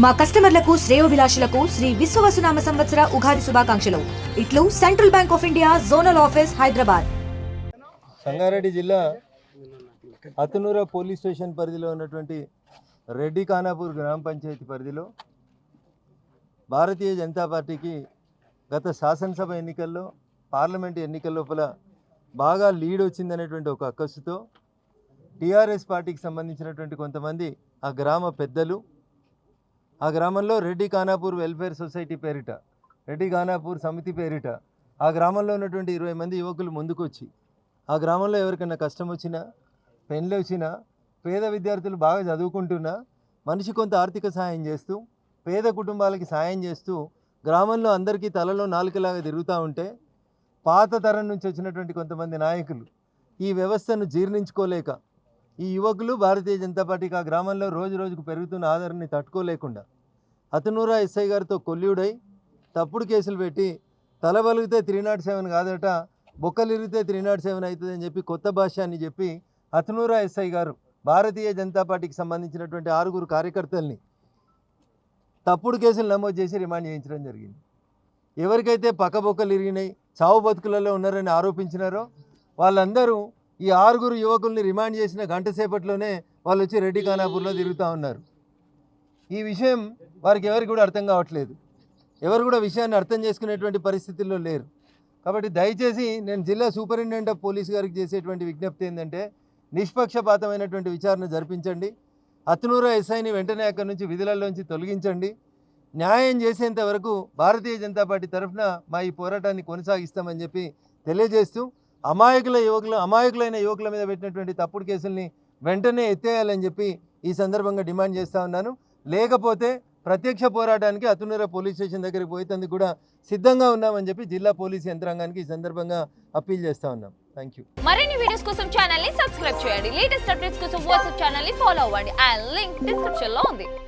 మా కస్టమర్లకు శ్రేయోభిలాషులకు శ్రీ విశ్వవసునామ సంవత్సర ఉగాది శుభాకాంక్షలు. ఇట్లు central bank of India zonal office Hyderabad. Sangareddy జిల్లా అతనూర పోలీస్ స్టేషన్ పరిధిలో ఉన్నటువంటి రెడ్డి ఖానాపూర్ గ్రామ పంచాయతీ పరిధిలో భారతీయ జనతా పార్టీకి గత శాసనసభ ఎన్నికల్లో పార్లమెంట్ ఎన్నికల లోపల బాగా లీడ్ వచ్చిందనేటువంటి ఒక అక్కసుతో టీఆర్ఎస్ పార్టీకి సంబంధించినటువంటి కొంతమంది ఆ గ్రామ పెద్దలు ఆ గ్రామంలో రెడ్డి ఖానాపూర్ వెల్ఫేర్ సొసైటీ పేరిట రెడ్డి ఖానాపూర్ సమితి పేరిట ఆ గ్రామంలో ఉన్నటువంటి ఇరవై మంది యువకులు ముందుకొచ్చి ఆ గ్రామంలో ఎవరికైనా కష్టం వచ్చినా పెళ్ళి వచ్చినా పేద విద్యార్థులు బాగా చదువుకుంటున్నా మనిషి కొంత ఆర్థిక సహాయం చేస్తూ పేద కుటుంబాలకి సాయం చేస్తూ గ్రామంలో అందరికీ తలలో నాలుకలాగా తిరుగుతూ ఉంటే పాత తరం నుంచి వచ్చినటువంటి కొంతమంది నాయకులు ఈ వ్యవస్థను జీర్ణించుకోలేక ఈ యువకులు భారతీయ జనతా పార్టీకి ఆ గ్రామంలో రోజు రోజుకు పెరుగుతున్న ఆదరణని తట్టుకోలేకుండా అతనూరా ఎస్ఐ గారితో కొల్లుడై తప్పుడు కేసులు పెట్టి తలబలిగితే త్రీ నాట్ సెవెన్ కాదట బొక్కలిరిగితే త్రీ నాట్ సెవెన్ అవుతుంది అని చెప్పి కొత్త భాష అని చెప్పి అతనూరా ఎస్ఐ గారు భారతీయ జనతా పార్టీకి సంబంధించినటువంటి ఆరుగురు కార్యకర్తల్ని తప్పుడు కేసులు నమోదు చేసి రిమాండ్ చేయించడం జరిగింది. ఎవరికైతే పక్కబొక్కలు ఇరిగినాయి చావు బతుకులలో ఉన్నారని ఆరోపించినారో వాళ్ళందరూ ఈ ఆరుగురు యువకుల్ని రిమాండ్ చేసిన గంట సేపట్లోనే వాళ్ళు వచ్చి రెడ్డి ఖానాపూర్లో తిరుగుతూ ఉన్నారు. ఈ విషయం వారికి ఎవరికి కూడా అర్థం కావట్లేదు. ఎవరు కూడా విషయాన్ని అర్థం చేసుకునేటువంటి పరిస్థితుల్లో లేరు. కాబట్టి దయచేసి నేను జిల్లా సూపరింటెండెంట్ ఆఫ్ పోలీస్ గారికి చేసేటువంటి విజ్ఞప్తి ఏంటంటే నిష్పక్షపాతమైనటువంటి విచారణ జరిపించండి. అతనూర ఎస్ఐని వెంటనే అక్కడి నుంచి విధులలోంచి తొలగించండి. న్యాయం చేసేంత వరకు భారతీయ జనతా పార్టీ తరఫున మా ఈ పోరాటాన్ని కొనసాగిస్తామని చెప్పి తెలియజేస్తూ అమాయకుల యువకులు అమాయకులైన యువకుల మీద పెట్టినటువంటి తప్పుడు కేసుల్ని వెంటనే ఎత్తేయాలని చెప్పి ఈ సందర్భంగా డిమాండ్ చేస్తూ ఉన్నాను. లేకపోతే ప్రత్యక్ష పోరాటానికి అతునూర పోలీస్ స్టేషన్ దగ్గరికి పోయేందుకు కూడా సిద్ధంగా ఉన్నామని చెప్పి జిల్లా పోలీస్ యంత్రాంగానికి ఈ సందర్భంగా అప్పీల్ చేస్తా ఉన్నాం. థ్యాంక్ యూ మరిన్ని వీడియోస్ కోసం ఛానల్ని సబ్స్క్రైబ్ చేయండి. లేటెస్ట్ అప్డేట్స్ కోసం వాట్సాప్ ఛానల్ని ఫాలో అవ్వండి. అండ్ లింక్ డిస్క్రిప్షన్లో ఉంది.